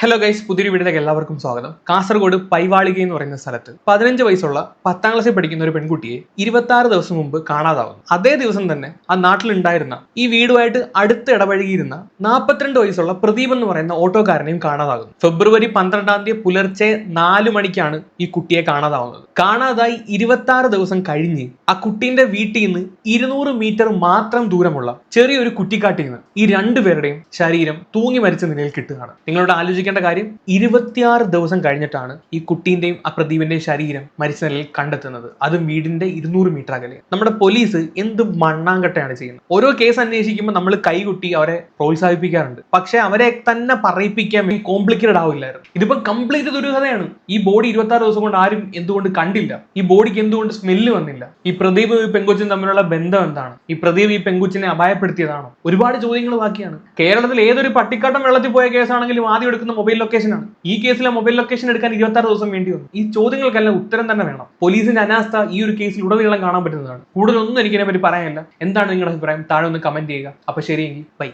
Hello guys പുതിയൊരു വീഡിയോയിലേക്ക് എല്ലാവർക്കും സ്വാഗതം. കാസർഗോഡ് പൈവാളിക എന്ന് പറയുന്ന സ്ഥലത്ത് പതിനഞ്ച് വയസ്സുള്ള പത്താം ക്ലാസ്സിൽ പഠിക്കുന്ന ഒരു പെൺകുട്ടിയെ ഇരുപത്തി ദിവസം മുമ്പ് കാണാതാവുന്നു. അതേ ദിവസം തന്നെ ആ നാട്ടിലുണ്ടായിരുന്ന ഈ വീടുമായിട്ട് അടുത്ത് ഇടപഴകിയിരുന്ന നാൽപ്പത്തിരണ്ട് വയസ്സുള്ള പ്രദീപ് എന്ന് പറയുന്ന ഓട്ടോക്കാരനെയും കാണാതാകുന്നു. ഫെബ്രുവരി പന്ത്രണ്ടാം തീയതി പുലർച്ചെ നാല് മണിക്കാണ് ഈ കുട്ടിയെ കാണാതാവുന്നത്. കാണാതായി ഇരുപത്തി ദിവസം കഴിഞ്ഞ് ആ കുട്ടീന്റെ വീട്ടിൽ നിന്ന് ഇരുന്നൂറ് മീറ്റർ മാത്രം ദൂരമുള്ള ചെറിയൊരു കുറ്റിക്കാട്ടിൽ നിന്ന് ഈ രണ്ടുപേരുടെയും ശരീരം തൂങ്ങി മരിച്ച നിലയിൽ കിട്ടുകയാണ്. നിങ്ങളോട് ആലോചിക്കേണ്ട കാര്യം ഇരുപത്തിയാറ് ദിവസം കഴിഞ്ഞിട്ടാണ് ഈ കുട്ടീന്റെയും ആ പ്രദീപിന്റെയും ശരീരം മരിച്ച നിലയിൽ കണ്ടെത്തുന്നത്. അത് വീടിന്റെ ഇരുന്നൂറ് മീറ്റർ അകലെ. നമ്മുടെ പോലീസ് എന്ത് മണ്ണാങ്കട്ടയാണ് ചെയ്യുന്നത്? ഓരോ കേസ് അന്വേഷിക്കുമ്പോൾ നമ്മൾ കൈകുട്ടി അവരെ പ്രോത്സാഹിപ്പിക്കാറുണ്ട്. പക്ഷെ അവരെ തന്നെ പറയിപ്പിക്കാൻ കോംപ്ലിക്കേറ്റഡ് ആവില്ലായിരുന്നു. ഇതിപ്പോ കംപ്ലീറ്റ് ദുരൂഹതയാണ് ഈ ബോഡി ഇരുപത്തി ആറ് ദിവസം കൊണ്ട് ആരും എന്തുകൊണ്ട് കണ്ടില്ല. ഈ ബോഡിക്ക് എന്തുകൊണ്ട് സ്മെല്ല് വന്നില്ല. ഈ പ്രദീപ് ഈ പെങ്കൊച്ചും തമ്മിലുള്ള ബന്ധം എന്താണ്? ഈ പ്രദീപ് ഈ പെങ്കുച്ചിനെ അപായപ്പെടുത്തിയതാണോ? ഒരുപാട് ചോദ്യങ്ങൾ ബാക്കിയാണ്. കേരളത്തിൽ ഏതൊരു പട്ടിക്കാട്ടം വെള്ളത്തിൽ പോയ കേസാണെങ്കിലും ആദ്യം എടുക്കുന്ന മൊബൈൽ ലൊക്കേഷൻ ആണ്. ഈ കേസിലെ മൊബൈൽ ലൊക്കേഷൻ എടുക്കാൻ ഇരുപത്തി ദിവസം വേണ്ടി വന്നു. ഈ ചോദ്യങ്ങൾക്കെല്ലാം ഉത്തരം തന്നെ വേണം. പോലീസിന്റെ അനാസ്ഥ ഈ ഒരു കേസിൽ ഉടനീളം കാണാൻ പറ്റുന്നതാണ്. കൂടുതലൊന്നും എനിക്കിതിനെ പറ്റി പറയാനില്ല. എന്താണ് നിങ്ങളുടെ അഭിപ്രായം? താഴെ ഒന്ന് കമന്റ് ചെയ്യുക. അപ്പൊ ശരിയെങ്കിൽ ബൈ